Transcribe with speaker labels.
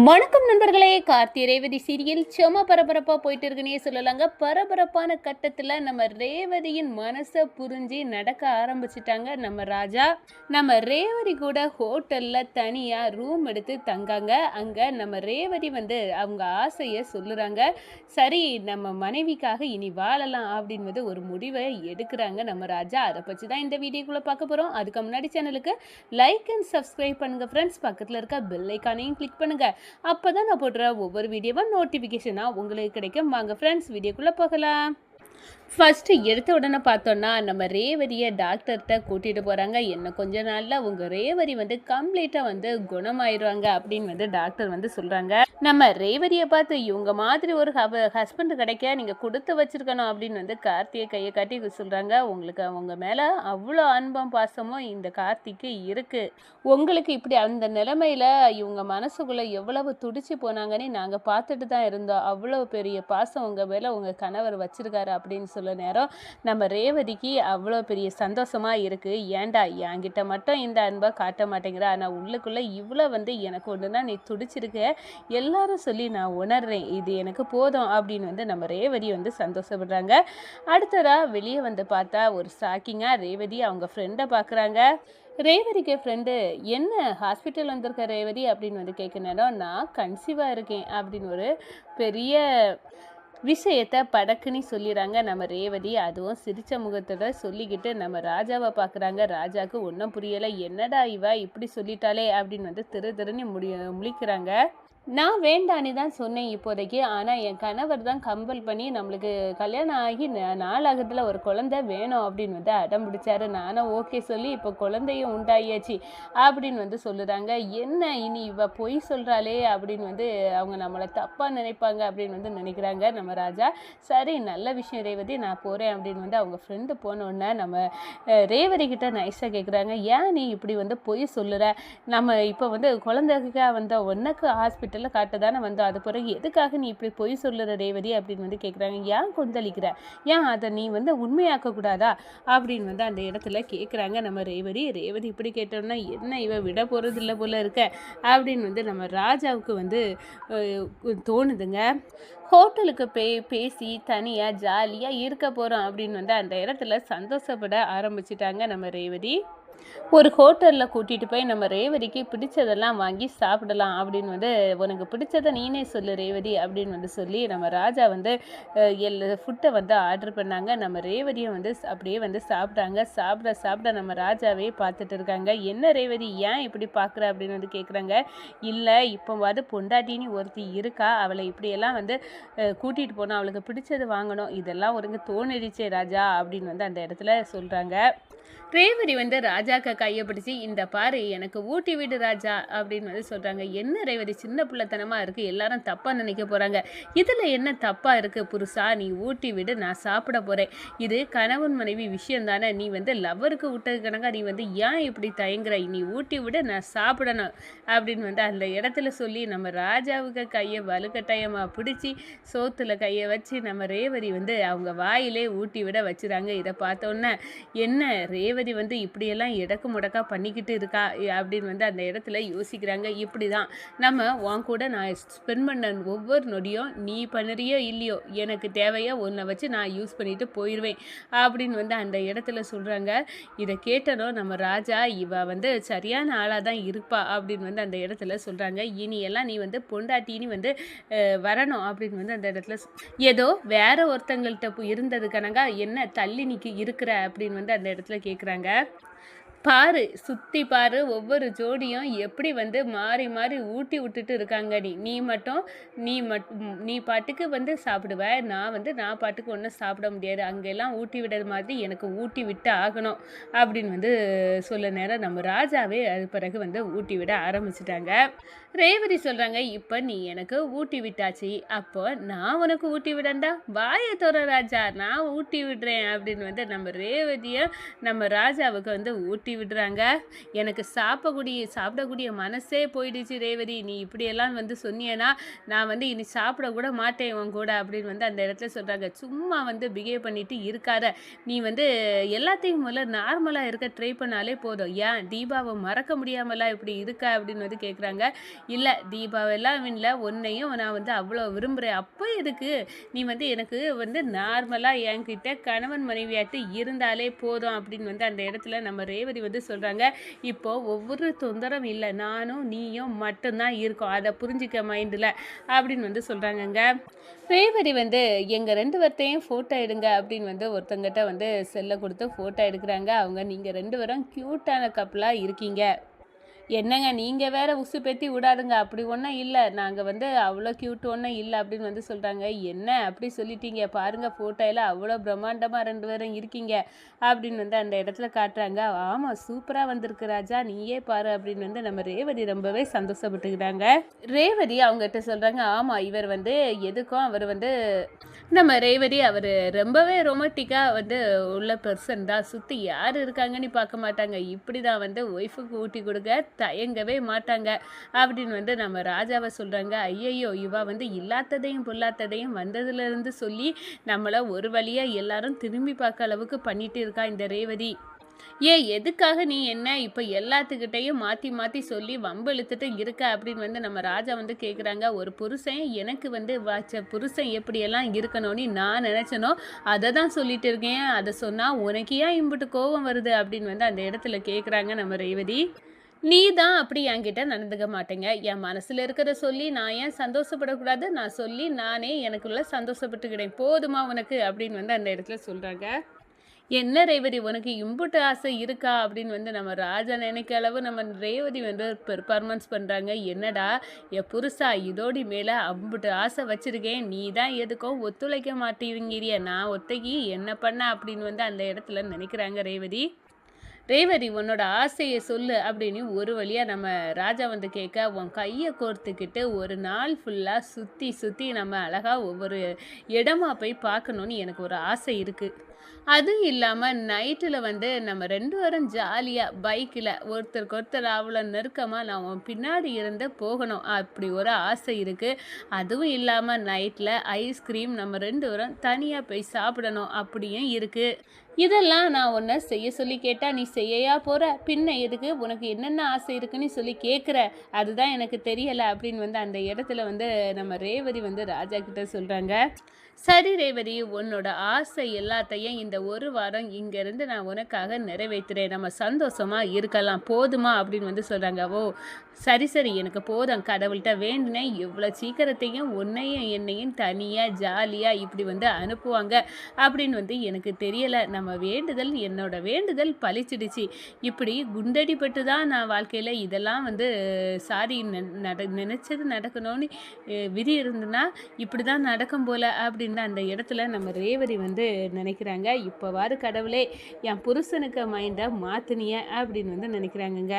Speaker 1: வணக்கம் நண்பர்களே. கார்த்தி ரேவதி சீரியல் செம பரபரப்பாக போயிட்டு இருக்குன்னே சொல்லலாங்க. பரபரப்பான கட்டத்தில் நம்ம ரேவதியின் மனசை புரிஞ்சு நடக்க ஆரம்பிச்சிட்டாங்க நம்ம ராஜா. நம்ம ரேவதி கூட ஹோட்டலில் தனியாக ரூம் எடுத்து தங்காங்க. அங்கே நம்ம ரேவதி வந்து அவங்க ஆசையை சொல்லுறாங்க. சரி நம்ம மனைவிக்காக இனி வாழலாம் அப்படின்றது ஒரு முடிவை எடுக்கிறாங்க நம்ம ராஜா. அதை பற்றி தான் இந்த வீடியோக்குள்ளே பார்க்க போகிறோம் அதுக்கு முன்னாடி சேனலுக்கு லைக் அண்ட் சப்ஸ்கிரைப் பண்ணுங்கள் ஃப்ரெண்ட்ஸ் பக்கத்தில் இருக்க பெல் ஐக்கானையும் கிளிக் பண்ணுங்கள் அப்போ தான் நான் போடுற ஒவ்வொரு வீடியோவும் நோட்டிஃபிகேஷனாக உங்களுக்கு கிடைக்கும். வாங்க ஃப்ரெண்ட்ஸ் வீடியோக்குள்ளே போகலாம். ஃபஸ்ட்டு எடுத்த உடனே பார்த்தோன்னா நம்ம ரேவரியை டாக்டர்கிட்ட கூட்டிகிட்டு போகிறாங்க என்ன கொஞ்ச நாளில் உங்கள் ரேவரி வந்து கம்ப்ளீட்டாக வந்து குணமாயிருவாங்க அப்படின்னு வந்து டாக்டர் வந்து சொல்கிறாங்க நம்ம ரேவரியை பார்த்து இவங்க மாதிரி ஒரு ஹஸ்பண்ட் கிடைக்க நீங்கள் கொடுத்து வச்சிருக்கணும் அப்படின்னு வந்து கார்த்தியை கையை காட்டி சொல்கிறாங்க உங்களுக்கு அவங்க மேலே அவ்வளோ அன்பம் பாசமும் இந்த கார்த்திக்கு இருக்குது உங்களுக்கு இப்படி அந்த நிலைமையில் இவங்க மனசுக்குள்ளே எவ்வளவு துடிச்சு போனாங்கன்னு நாங்கள் பார்த்துட்டு தான் இருந்தோம். அவ்வளோ பெரிய பாசம் உங்கள் மேலே உங்கள் கணவர் வச்சுருக்காரு அப்படின்னு அப்படின்னு சொல்ல நேரம். நம்ம ரேவதிக்கு அவ்வளோ பெரிய சந்தோஷமாக இருக்குது ஏண்டா என்கிட்ட மட்டும் இந்த அன்பை காட்ட மாட்டேங்கிற? ஆனால் உள்ளுக்குள்ளே இவ்வளோ வந்து எனக்கு ஒன்றுனா நீ துடிச்சிருக்க. எல்லாரும் சொல்லி நான் உணர்றேன். இது எனக்கு போதும் அப்படின்னு வந்து நம்ம ரேவதி வந்து சந்தோஷப்படுறாங்க. அடுத்ததாக வெளியே வந்து பார்த்தா ஒரு ஷாக்கிங்காக ரேவதி அவங்க ஃப்ரெண்டை பார்க்குறாங்க ரேவதிக்கு ஃப்ரெண்டு என்ன ஹாஸ்பிட்டல் வந்திருக்க ரேவதி? அப்படின்னு வந்து கேட்க நேரம் நான் கன்சீவாக இருக்கேன். அப்படின்னு ஒரு பெரிய விஷயத்தை படக்குன்னு சொல்லிடுறாங்க நம்ம ரேவதி அதுவும் சிரித்த முகத்தோட சொல்லிக்கிட்டு நம்ம ராஜாவை பார்க்குறாங்க ராஜாவுக்கு ஒன்றும் புரியலை. என்னடா இவ இப்படி சொல்லிட்டாலே அப்படின்னு வந்து திரு திருன்னு முடி முழிக்கிறாங்க. நான் வேண்டானே தான் சொன்னேன் இப்போதைக்கு. ஆனால் என் கணவர் தான் கம்பல் பண்ணி நம்மளுக்கு கல்யாணம் ஆகி நாளாகத்தில் ஒரு குழந்தை வேணும் அப்படின்னு வந்து அடம் பிடிச்சாரு. நானும் ஓகே சொல்லி இப்போ குழந்தையும் உண்டாயாச்சு அப்படின்னு வந்து சொல்லுறாங்க. என்ன இனி இவ பொய் சொல்கிறாளே அப்படின்னு வந்து அவங்க நம்மளை தப்பாக நினைப்பாங்க அப்படின்னு வந்து நினைக்கிறாங்க நம்ம ராஜா. சரி நல்ல விஷயம் ரேவதி நான் போகிறேன் அப்படின்னு வந்து அவங்க ஃப்ரெண்டு போனோடனே நம்ம அஹ், ரேவதி கிட்ட நைஸாக கேட்குறாங்க ஏன் நீ இப்படி வந்து பொய் சொல்லுற? நம்ம இப்போ வந்து குழந்தைக்காக வந்த உனக்கு ஹாஸ்பிட்டலில் காட்ட தானே வந்தோம் அது பிறகு எதுக்காக நீ இப்படி பொய் சொல்லுற ரேவதி அப்படின்னு வந்து கேட்குறாங்க ஏன் கொந்தளிக்கிற? ஏன் அதை நீ வந்து உண்மையாக்க கூடாதா அப்படின்னு வந்து அந்த இடத்துல கேட்குறாங்க நம்ம ரேவதி. ரேவதி இப்படி கேட்டோம்னா என்ன இவ விட போகிறது இல்லை போல இருக்க? அப்படின்னு வந்து நம்ம ராஜாவுக்கு வந்து தோணுதுங்க. ஹோட்டலுக்கு பே பேசி தனியாக ஜாலியாக இருக்க போகிறோம் அப்படின்னு வந்து அந்த இடத்துல சந்தோஷப்பட ஆரம்பிச்சிட்டாங்க நம்ம ரேவதி. ஒரு ஹோட்டலில் கூட்டிகிட்டு போய் நம்ம ரேவதிக்கு பிடிச்சதெல்லாம் வாங்கி சாப்பிடலாம் அப்படின்னு வந்து உனக்கு பிடிச்சதை நீனே சொல்லு ரேவதி அப்படின்னு வந்து சொல்லி நம்ம ராஜா வந்து எல் ஃபுட்டை வந்து ஆர்டர் பண்ணாங்க. நம்ம ரேவதியும் வந்து அப்படியே வந்து சாப்பிட்டாங்க. சாப்பிட சாப்பிட நம்ம ராஜாவே பார்த்துட்டு இருக்காங்க. என்ன ரேவதி ஏன் இப்படி பார்க்குற? அப்படின்னு வந்து கேட்குறாங்க இல்லை இப்போவாது பொண்டாட்டின்னு ஒருத்தி இருக்கா? அவளை இப்படியெல்லாம் வந்து கூட்டிகிட்டு போனோம் அவளுக்கு பிடிச்சது வாங்கணும். இதெல்லாம் ஒருங்க தோணிடுச்சே ராஜா அப்படின்னு வந்து அந்த இடத்துல சொல்கிறாங்க ரேவதி வந்து ராஜா ராஜாக்க கையை பிடிச்சி இந்த பாரு எனக்கு ஊட்டி விடு ராஜா அப்படின்னு வந்து சொல்கிறாங்க என்ன ரேவதி சின்ன பிள்ளைத்தனமாக இருக்குது எல்லாரும் தப்பாக நினைக்க போகிறாங்க இதில் என்ன தப்பாக இருக்குது புருஷா? நீ ஊட்டி விடு நான் சாப்பிட போகிறேன் இது கணவன் மனைவி விஷயம் தானே. நீ வந்து லவ்வருக்கு விட்டது கணக்கா நீ வந்து ஏன் இப்படி தயங்குற நீ ஊட்டி விடு நான் சாப்பிடணும் அப்படின்னு வந்து அந்த இடத்துல சொல்லி நம்ம ராஜாவுக்கு கையை வலுக்கட்டாயமாக பிடிச்சி சோத்துல கையை வச்சு நம்ம ரேவதி வந்து அவங்க வாயிலே ஊட்டி விட வச்சுறாங்க. இதை பார்த்தோன்னே என்ன ரேவதி வந்து இப்படியெல்லாம் இடக்கு முடக்கா பண்ணிக்கிட்டு இருக்கா அப்படின்னு வந்து அந்த இடத்துல யோசிக்கிறாங்க. இப்படி தான் நம்ம உன் கூட நான் ஸ்பெண்ட் பண்ண ஒவ்வொரு நொடியும் நீ பண்ணுறியோ இல்லையோ எனக்கு தேவையோ ஒன்றை வச்சு நான் யூஸ் பண்ணிட்டு போயிடுவேன் அப்படின்னு வந்து அந்த இடத்துல சொல்கிறாங்க இதை கேட்டனோ நம்ம ராஜா இவ வந்து சரியான ஆளாக தான் இருப்பா அப்படின்னு வந்து அந்த இடத்துல சொல்கிறாங்க இனி எல்லாம் நீ வந்து பொண்டாட்டின்னு வந்து வரணும் அப்படின்னு வந்து அந்த இடத்துல ஏதோ வேற ஒருத்தங்கள்கிட்ட இருந்தது கணக்கா என்ன தள்ளி நிற்க இருக்கிற அப்படின்னு வந்து அந்த இடத்துல கேட்குறாங்க பாரு சுற்றி பாரு ஒவ்வொரு ஜோடியும் எப்படி வந்து மாறி மாறி ஊட்டி விட்டுட்டு இருக்காங்க நீ. நீ மட்டும் நீ மட் நீ பாட்டுக்கு வந்து சாப்பிடுவ நான் வந்து நான் பாட்டுக்கு ஒன்றும் சாப்பிட முடியாது. அங்கெல்லாம் ஊட்டி விடுற மாதிரி எனக்கு ஊட்டி விட்டு ஆகணும் அப்படின்னு வந்து சொல்ல நேரம் நம்ம ராஜாவே அது பிறகு வந்து ஊட்டி விட ஆரம்பிச்சிட்டாங்க. ரேவதி சொல்கிறாங்க இப்போ நீ எனக்கு ஊட்டி விட்டாச்சு. அப்போ நான் உனக்கு ஊட்டி விடண்டா? வாயை தோற ராஜா நான் ஊட்டி விடுறேன். அப்படின்னு வந்து நம்ம ரேவதியை நம்ம ராஜாவுக்கு வந்து ஊட்டி விடுறாங்க. எனக்கு சாப்பிடக்கூடிய சாப்பிடக்கூடிய மனசே போயிடுச்சு ரேவதி. நீ இப்படியெல்லாம் வந்து சொன்னியனா நான் வந்து இனி சாப்பிட கூட மாட்டேன் உன் கூட அப்படின்னு வந்து அந்த இடத்துல சொல்கிறாங்க சும்மா வந்து பிஹேவ் பண்ணிட்டு இருக்காத. நீ வந்து எல்லாத்தையும் முதல்ல நார்மலாக இருக்க ட்ரை பண்ணாலே போதும். ஏன்? தீபாவை மறக்க முடியாமலா இப்படி இருக்கா அப்படின்னு வந்து கேட்குறாங்க இல்லை தீபாவளிலாம் இல்லை ஒன்றையும் நான் வந்து அவ்வளோ விரும்புகிறேன் அப்போ எதுக்கு? நீ வந்து எனக்கு வந்து நார்மலாக என்கிட்ட கணவன் மனைவியாட்டு இருந்தாலே போதும் அப்படின்னு வந்து அந்த இடத்துல நம்ம ரேவதி வந்து சொல்கிறாங்க இப்போ ஒவ்வொரு தொந்தரவும் இல்லை நானும் நீயும் மட்டும்தான் இருக்கோம். அதை புரிஞ்சிக்க மைண்டில் அப்படின்னு வந்து சொல்கிறாங்கங்க ரேவதி வந்து எங்கள் ரெண்டு பேர்த்தையும் ஃபோட்டோ எடுங்க அப்படின்னு வந்து ஒருத்தங்கிட்ட வந்து செல்லை கொடுத்து ஃபோட்டோ எடுக்கிறாங்க. அவங்க நீங்கள் ரெண்டு பேரும் க்யூட்டான கப்பலாக இருக்கீங்க. என்னங்க நீங்கள் வேற உசு பெத்தி விடாதுங்க. அப்படி ஒன்றும் இல்லை. நாங்கள் வந்து அவ்வளோ க்யூட் ஒன்றும் இல்லை அப்படின்னு வந்து சொல்கிறாங்க என்ன அப்படி சொல்லிட்டீங்க? பாருங்கள் ஃபோட்டோவில் அவ்வளோ பிரம்மாண்டமாக ரெண்டு பேரும் இருக்கீங்க அப்படின்னு வந்து அந்த இடத்துல காட்டுறாங்க. ஆமாம் சூப்பராக வந்திருக்கு ராஜா. நீயே பாரு அப்படின்னு வந்து நம்ம ரேவதி ரொம்பவே சந்தோஷப்பட்டுக்கிறாங்க. ரேவதி அவங்ககிட்ட சொல்கிறாங்க ஆமாம் இவர் வந்து எதுக்கும் அவர் வந்து நம்ம ரேவதி அவர் ரொம்பவே ரொமாட்டிக்காக வந்து உள்ள பர்சன் தான். சுற்றி யார் இருக்காங்கன்னு பார்க்க மாட்டாங்க. இப்படி தான் வந்து ஒய்ஃபுக்கு ஊட்டி கொடுக்க தயங்கவே மாட்டாங்க. அப்படின்னு வந்து நம்ம ராஜாவை சொல்கிறாங்க ஐயையோ இவா வந்து இல்லாததையும் பொல்லாததையும் வந்ததுலேருந்து சொல்லி நம்மளை ஒரு வழியாக எல்லாரும் திரும்பி பார்க்க அளவுக்கு பண்ணிட்டு இருக்கா இந்த ரேவதி. ஏ எதுக்காக நீ என்ன இப்போ எல்லாத்துக்கிட்டையும் மாற்றி மாற்றி சொல்லி வம்பு இழுத்துட்டு இருக்க அப்படின்னு வந்து நம்ம ராஜா வந்து கேட்குறாங்க ஒரு புருஷன் எனக்கு வந்து வச்ச புருஷன் எப்படியெல்லாம் இருக்கணும்னு நான் நினச்சனோ அதை தான் சொல்லிட்டு இருக்கேன். அதை சொன்னால் உனக்கு ஏன் இம்புட்டு கோபம் வருது அப்படின்னு வந்து அந்த இடத்துல கேட்குறாங்க நம்ம ரேவதி. நீ தான் அப்படி என்கிட்ட நடந்துக்க மாட்டேங்க. என் மனசில் இருக்கிறத சொல்லி நான் ஏன் சந்தோஷப்படக்கூடாது? நான் சொல்லி நானே எனக்குள்ள சந்தோஷப்பட்டுக்கிறேன். போதுமா உனக்கு? அப்படின்னு வந்து அந்த இடத்துல சொல்கிறாங்க என்ன ரேவதி உனக்கு இம்புட்டு ஆசை இருக்கா? அப்படின்னு வந்து நம்ம ராஜா நினைக்க அளவு நம்ம ரேவதி வந்து பெர்ஃபார்மன்ஸ் பண்ணுறாங்க என்னடா என் புருஷா இதோடி மேலே அம்புட்டு ஆசை வச்சுருக்கேன். நீ தான் எதுக்கும் ஒத்துழைக்க மாட்டேங்கிறிய. நான் ஒத்தகி என்ன பண்ண? அப்படின்னு வந்து அந்த இடத்துல நினைக்கிறாங்க ரேவதி. ரேவதி உன்னோட ஆசையை சொல்லு அப்படின்னு ஒரு வழியாக நம்ம ராஜா வந்து கேட்க உன் கையை கோர்த்துக்கிட்டு ஒரு நாள் ஃபுல்லாக சுற்றி சுற்றி நம்ம அழகாக ஒவ்வொரு இடமா போய் பார்க்கணுன்னு எனக்கு ஒரு ஆசை இருக்குது அதுவும் இல்லாமல் நைட்டில் வந்து நம்ம ரெண்டு பேரும் ஜாலியாக பைக்கில் ஒருத்தருக்கு ஒருத்தர் அவ்வளோ நெருக்கமாக நான் உன் பின்னாடி இருந்து போகணும் அப்படி ஒரு ஆசை இருக்குது அதுவும் இல்லாமல் நைட்டில் ஐஸ்கிரீம் நம்ம ரெண்டு பேரும் தனியாக போய் சாப்பிடணும் அப்படியும் இருக்குது இதெல்லாம் நான் உன்னை செய்ய சொல்லி கேட்டால் நீ செய்யையா போகிற பின்ன எதுக்கு? உனக்கு என்னென்ன ஆசை இருக்குன்னு சொல்லி கேட்குற அதுதான் எனக்கு தெரியலை அப்படின்னு வந்து அந்த இடத்துல வந்து நம்ம ரேவதி வந்து ராஜா கிட்ட சொல்கிறாங்க சரி ரேவதி உன்னோட ஆசை எல்லாத்தையும் இந்த ஒரு வாரம் இங்கேருந்து நான் உனக்காக நிறைவேற்றுறேன். நம்ம சந்தோஷமாக இருக்கலாம். போதுமா? அப்படின்னு வந்து சொல்கிறாங்க ஓ சரி சரி. எனக்கு போதும். கடவுள்கிட்ட வேண்டினேன். இவ்வளோ சீக்கிரத்தையும் உன்னையும் என்னையும் தனியாக ஜாலியாக இப்படி வந்து அனுப்புவாங்க அப்படின்னு வந்து எனக்கு தெரியலை. நம்ம வேண்டுதல் என்னோட வேண்டுதல் பழிச்சிடுச்சு. இப்படி குண்டடிப்பட்டு தான் நான் வாழ்க்கையில் இதெல்லாம் வந்து சாரி நட நினச்சது நடக்கணும்னு விதி இருந்துன்னா இப்படி தான் நடக்கும் போல் அப்படின்னு அந்த இடத்துல நம்ம ரேவதி வந்து நினைக்கிறாங்க. இப்போவாறு கடவுளே என் புருஷனுக்கு மைண்டை மாற்றினிய அப்படின்னு வந்து நினைக்கிறாங்கங்க.